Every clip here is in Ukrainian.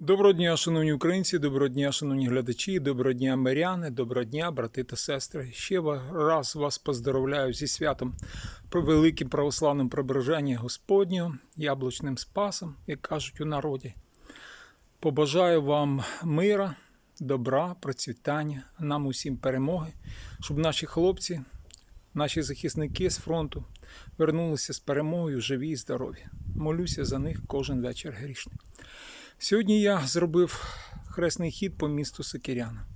Доброго дня, шановні українці, доброго дня, шановні глядачі, доброго дня, миряни, доброго дня, брати та сестри. Ще раз вас поздоровляю зі святом про великим православним прибереження Господнього, яблучним спасом, як кажуть у народі. Побажаю вам мира, добра, процвітання, нам усім перемоги, щоб наші хлопці, наші захисники з фронту вернулися з перемогою живі і здорові. Молюся за них кожен вечір грішний. Сьогодні я зробив хресний хід по місту Сокиряна.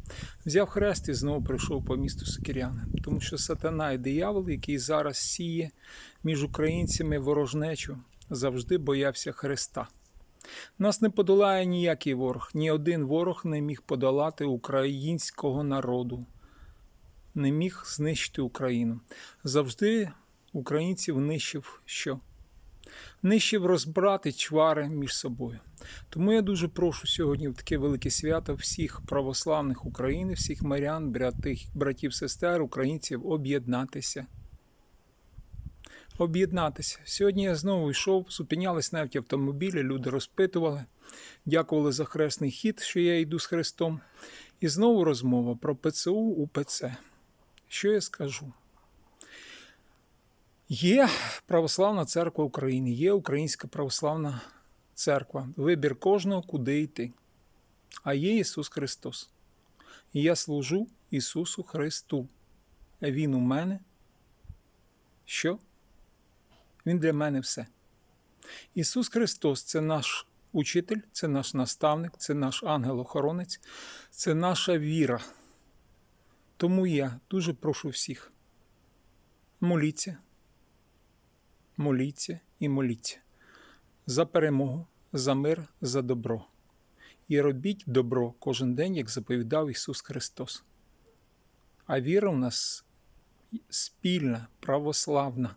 Взяв хрест і знову прийшов по місту Сокиряна, тому що сатана і диявол, який зараз сіє між українцями ворожнечу, завжди боявся Христа. Нас не подолає ніякий ворог, ні один ворог не міг подолати українського народу, не міг знищити Україну. Завжди українців нищив що? Нищив розбрати чвари між собою. Тому я дуже прошу сьогодні в таке велике свято всіх православних України, всіх мирян, братів, сестер, українців об'єднатися. Об'єднатися. Сьогодні я знову йшов, зупинялись навіть автомобілі, люди розпитували, дякували за хресний хід, що я йду з Христом. І знову розмова про ПЦУ УПЦ. Що я скажу? Є Православна церква України, є Українська православна церква. Вибір кожного, куди йти. А є Ісус Христос. І я служу Ісусу Христу. Він у мене. Що? Він для мене все. Ісус Христос це наш учитель, це наш наставник, це наш ангел-охоронець, це наша віра. Тому я дуже прошу всіх. Моліться, моліться і моліться за перемогу, за мир, за добро. І робіть добро кожен день, як заповідав Ісус Христос. А віра у нас спільна, православна.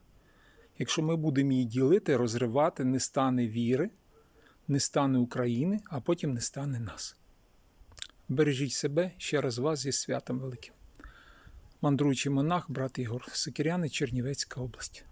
Якщо ми будемо її ділити, розривати, не стане віри, не стане України, а потім не стане нас. Бережіть себе ще раз вас зі святом великим. Мандруючий монах, брат Ігор, Сикиряни, Чернівецька область.